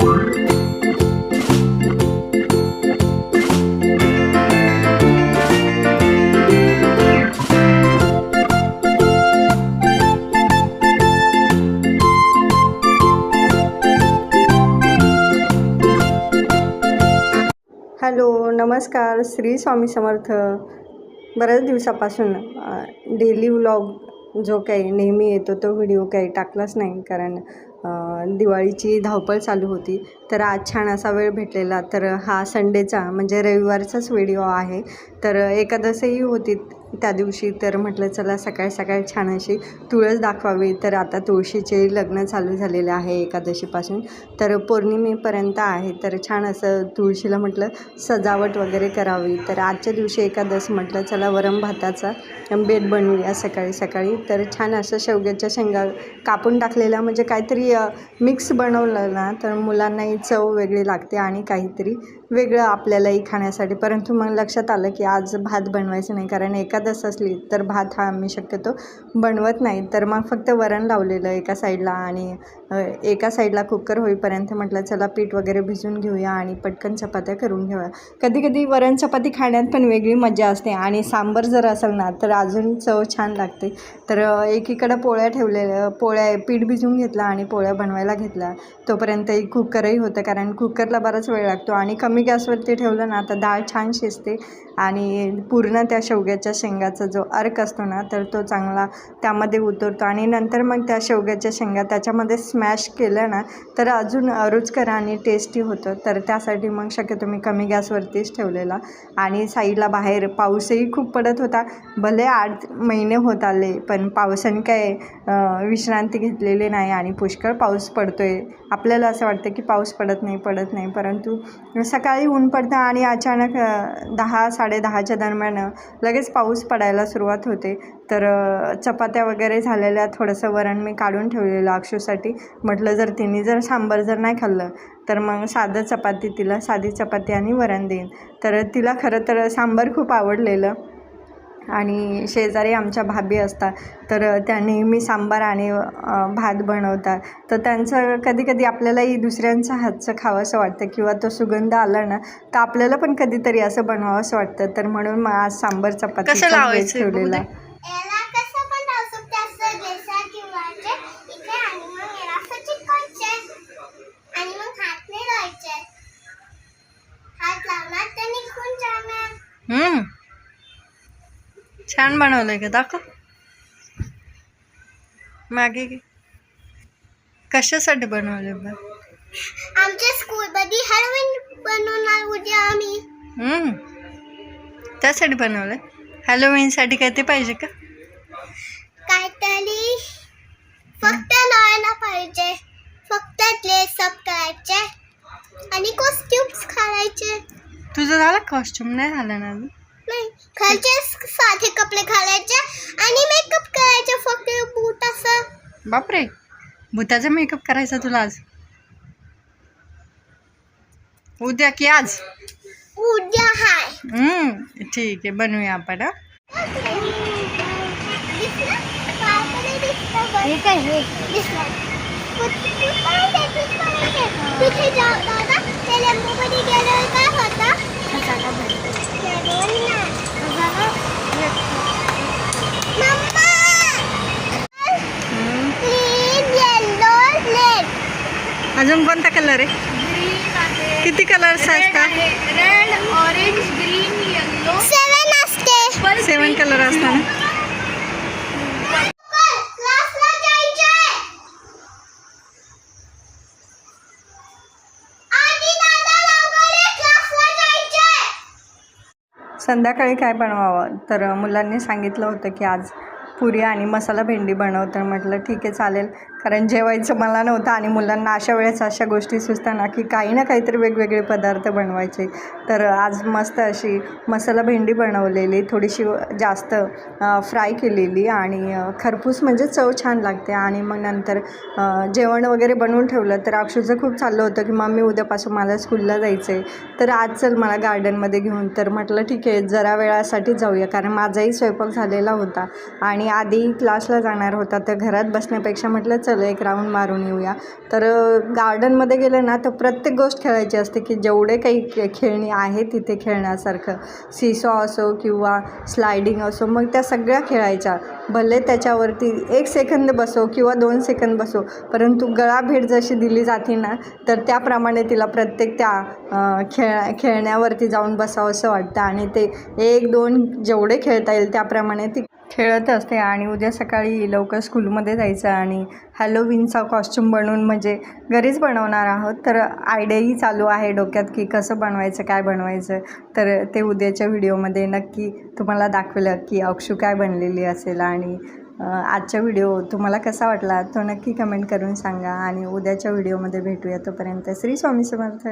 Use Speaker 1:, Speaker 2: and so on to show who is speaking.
Speaker 1: Hello नमस्कार. श्री स्वामी समर्थ. बऱ्याच दिवसापासून डेली व्लॉग जो काही नेहमी येतो तो व्हिडिओ काही टाकलाच नाही. कारण दिवाळीची धावपळ चालू होती. तर आज छान असा वेळ भेटलेला. तर हा संडेचा म्हणजे रविवारचाच व्हिडिओ आहे. तर एकादशही होती. त्या दिवशी तर म्हटलं चला सकाळ सकाळी छान अशी तुळस दाखवावी. तर आता तुळशीचे लग्न चालू झालेले आहे एकादशीपासून. तर पौर्णिमेपर्यंत आहे. तर छान असं तुळशीला म्हटलं सजावट वगैरे करावी. तर आजच्या दिवशी एकादश म्हटलं चला वरम भाताचा बेट बनवूया सकाळी सकाळी. तर छान असं शेवग्याच्या शेंगा कापून टाकलेल्या म्हणजे काहीतरी मिक्स बनवलं ना तर मुलांनाही चव वेगळी लागते आणि काहीतरी वेगळं आपल्यालाही खाण्यासाठी. परंतु मग लक्षात आलं की आज भात बनवायचं नाही. कारण एकादस असली तर भात हा आम्ही शक्यतो बनवत नाही. तर मग फक्त वरण लावलेलं एका साईडला आणि एका साईडला कुकर होईपर्यंत म्हटलं चला पीठ वगैरे भिजून घेऊया आणि पटकन चपात्या करून घेऊया. कधी कधी वरण चपाती खाण्यात पण वेगळी मजा असते आणि सांबर जर असेल ना तर अजून चव छान लागते. तर एकीकडं पोळ्या ठेवलेल्या पोळ्या पीठ भिजून घेतला आणि पोळ्या बनवायला घेतल्या. तोपर्यंत एक कुकरही होतं कारण कुकरला बराच वेळ लागतो आणि कमी गॅसवरती ठेवलं ना तर डाळ छान शिजते आणि पूर्ण त्या शेवग्याच्या शेंगाचा जो अर्क असतो ना तर तो चांगला त्यामध्ये उतरतो आणि नंतर मग त्या शेवग्याच्या शेंगा त्याच्यामध्ये स्मॅश केलं ना तर अजून रुचकर आणि टेस्टी होतं. तर त्यासाठी मग शक्यतो मी कमी गॅसवरतीच ठेवलेला. आणि साईडला बाहेर पाऊसही खूप पडत होता. भले आठ महिने होत आले पण पावसाने काय विश्रांती घेतलेली नाही आणि पुष्कळ पाऊस पडतो आहे आपल्याला असं वाटतं की पाऊस पडत नाही पडत नाही. परंतु सकाळी ऊन पडतं आणि अचानक दहा दहा साडेदहाच्या दरम्यान लगेच पाऊस पडायला सुरुवात होते. तर चपात्या वगैरे झालेल्या थोडंसं वरण मी काढून ठेवलेलं अक्षूसाठी. म्हटलं जर तिने जर सांबार जर नाही खाल्लं तर मग साधं चपाती तिला साधी चपाती आणि वरण देईन. तर तिला खरं तर सांबार खूप आवडलेलं. आणि शेजारी आमच्या भाभी असतात तर त्या नेहमी सांबार आणि भात बनवतात. तर त्यांचं कधी कधी आपल्यालाही दुसऱ्यांच्या हातचं खावंसं वाटतं किंवा तो सुगंध आला ना तर आपल्याला पण कधीतरी असं बनवावंसं वाटतं. तर म्हणून मग आज सांबार चपाती? ठेवलेला
Speaker 2: छान बनवलंय का? दाखव. मागे घे. कशासाठी बनवले बा
Speaker 3: आमच्या स्कूलमध्ये हॅलोविन बनवणार उद्या आम्ही.
Speaker 2: हम्म. त्यासाठी बनवलंय. हॅलोविनसाठी काय ते पाहिजे का?
Speaker 3: काहीतरी फक्त लावायला पाहिजे. फक्त ड्रेस अप करायचे आणि कॉस्ट्युम्स घालायचे.
Speaker 2: तुझं झालं कॉस्ट्युम नाही झालं ना अजून?
Speaker 3: नाही. खालचे साधे कपडे घालायचे आणि मेकअप करायचे. फक्त बूट असं.
Speaker 2: बापरे. भूताचा मेकअप करायचा तुला आज? उद्या की आज?
Speaker 3: उद्या हाय.
Speaker 2: हम्म ठीक आहे बनवूया आपण हा.
Speaker 3: तिथे जाऊ दादा? ते लिंबूमध्ये गेल्यावर काय होतं मम्मा
Speaker 2: हम्म.
Speaker 3: ग्रीन येलो रेड
Speaker 2: अजून कोणता कलर आहे? किती कलर्स असतात
Speaker 3: red orange green yellow seven असते.
Speaker 2: सेवन कलर असतात
Speaker 1: संध्याकाळी काय बनवावं? तर मुलांनी सांगितलं होतं की आज पुरी आणि मसाला भेंडी बनव तर म्हटलं ठीक आहे चालेल. कारण जेवायचं मला नव्हतं आणि मुलांना अशा वेळेस अशा गोष्टी सुचताना की काही ना काहीतरी वेगवेगळे पदार्थ बनवायचे. तर आज मस्त अशी मसाला भेंडी बनवलेली थोडीशी जास्त फ्राय केलेली आणि खरपूस म्हणजे चव छान लागते. आणि मग नंतर जेवण वगैरे बनवून ठेवलं तर अक्षूचं खूप चाललं होतं की मम्मी उद्यापासून मला स्कूलला जायचं आहे तर आज चल मला गार्डनमध्ये घेऊन. तर म्हटलं ठीक आहे जरा वेळासाठी जाऊया कारण माझाही स्वयंपाक झालेला होता. आणि आधी क्लासला जाणार होता तर घरात बसण्यापेक्षा म्हटलं चल एक राऊंड मारून येऊया. तर गार्डनमध्ये गेलं ना तर प्रत्येक गोष्ट खेळायची असते की जेवढे काही खे खेळणी आहे तिथे खेळण्यासारखं. सीसॉ असो किंवा स्लायडिंग असो मग त्या सगळ्या खेळायच्या. भले त्याच्यावरती एक सेकंद बसो किंवा दोन सेकंद बसो परंतु गळा भेट जशी दिली जाते ना तर त्याप्रमाणे तिला प्रत्येक त्या खेळ खेळण्यावरती जाऊन बसावं असं वाटतं. आणि ते एक दोन जेवढे खेळता येईल त्याप्रमाणे ती खेळत असते आणि उद्या सकाळी लवकर स्कूलमध्ये जायचं आणि हॅलोविनचा कॉस्च्युम बनवून म्हणजे घरीच बनवणार आहोत. तर आयडियाही चालू आहे डोक्यात की कसं बनवायचं काय बनवायचं? तर ते उद्याच्या व्हिडिओमध्ये नक्की तुम्हाला दाखवलं की अक्षू काय बनलेली असेल आणि आजचा व्हिडिओ तुम्हाला कसा वाटला तो नक्की कमेंट करून सांगा आणि उद्याच्या व्हिडिओमध्ये भेटूया तोपर्यंत. श्री स्वामी समर्थ.